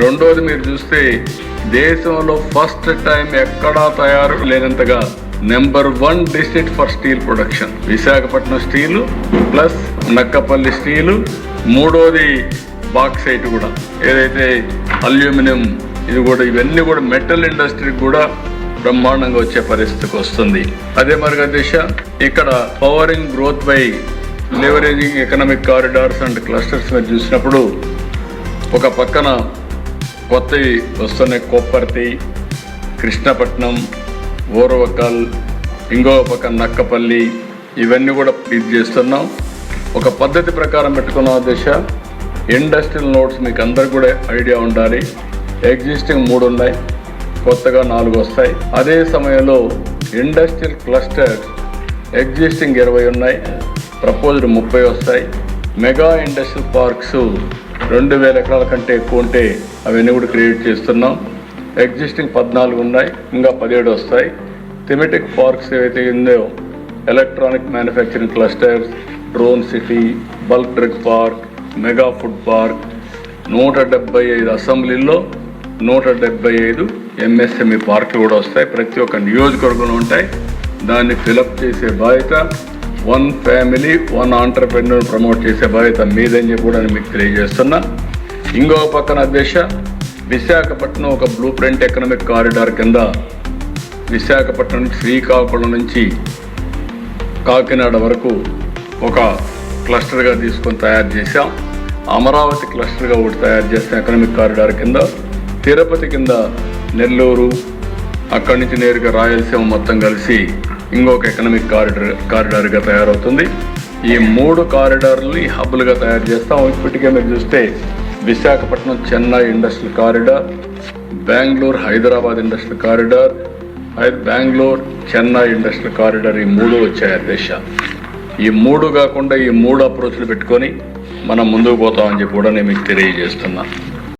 రెండోది మీరు చూస్తే దేశంలో ఫస్ట్ టైం ఎక్కడా తయారు లేనంతగా number one district for steel production. Visakhapatnam steel plus Nakkapalli steel మూడోది బాక్సైట్ కూడా. ఏదైతే అల్యూమినియం ఇది కూడా ఇవన్నీ కూడా మెటల్ ఇండస్ట్రీకి కూడా బ్రహ్మాండంగా వచ్చే పరిస్థితికి వస్తుంది. అదే మరిగా దిశ ఇక్కడ powering growth by leveraging economic corridors and clusters మీద చూసినప్పుడు ఒక పక్కన కొత్తవి వస్తున్నాయి కొప్పర్తి కృష్ణపట్నం ఓరవకల్ ఇంకో పక్క నక్కపల్లి ఇవన్నీ కూడా ఇది చేస్తున్నాం. ఒక పద్ధతి ప్రకారం పెట్టుకున్న దశ. ఇండస్ట్రియల్ నోట్స్ మీకు అందరు కూడా ఐడియా ఉండాలి. ఎగ్జిస్టింగ్ మూడు ఉన్నాయి కొత్తగా నాలుగు వస్తాయి. అదే సమయంలో ఇండస్ట్రియల్ క్లస్టర్ ఎగ్జిస్టింగ్ ఇరవై ఉన్నాయి ప్రపోజ్డ్ ముప్పై వస్తాయి. మెగా ఇండస్ట్రియల్ పార్క్స్ రెండు వేల ఎకరాల కంటే ఎక్కువ ఉంటే అవన్నీ కూడా క్రియేట్ చేస్తున్నాం. ఎగ్జిస్టింగ్ పద్నాలుగు ఉన్నాయి ఇంకా పదిహేడు వస్తాయి. థెమెటిక్ పార్క్స్ ఏవైతే ఉందో electronic manufacturing clusters drone city bulk drug park mega food park నూట డెబ్బై ఐదు అసెంబ్లీల్లో నూట డెబ్బై ఐదు ఎంఎస్ఎంఈ పార్కులు కూడా వస్తాయి. ప్రతి ఒక్క నియోజకవర్గంలో ఉంటాయి. దాన్ని ఫిలప్ చేసే బాధ్యత one family one entrepreneur promote చేసే బాధ్యత మీదని చెప్పి కూడా నేను మీకు తెలియజేస్తున్నా. ఇంకో పక్కన దిశ విశాఖపట్నం ఒక బ్లూ ప్రింట్ ఎకనామిక్ కారిడార్ కింద విశాఖపట్నం నుంచి శ్రీకాకుళం నుంచి కాకినాడ వరకు ఒక క్లస్టర్గా తీసుకొని తయారు చేశాం. అమరావతి క్లస్టర్గా ఒకటి తయారు చేస్తాం ఎకనామిక్ కారిడార్ కింద తిరుపతి కింద నెల్లూరు అక్కడి నుంచి నేరుగా రాయలసీమ మొత్తం కలిసి ఇంకొక ఎకనామిక్ కారిడార్ కారిడార్గా తయారవుతుంది. ఈ మూడు కారిడార్లు ఈ హబ్బులుగా తయారు చేస్తాం. ఇప్పటికే మీరు చూస్తే Visakhapatnam Chennai industrial corridor Bengaluru Hyderabad industrial corridor high Bengaluru Chennai industrial corridor ఈ మూడు వచ్చాయి దేశ. ఈ మూడు కాకుండా ఈ మూడు అప్రోచ్లు పెట్టుకొని మనం ముందుకు పోతామని చెప్పి కూడా నేను మీకు తెలియజేస్తున్నాను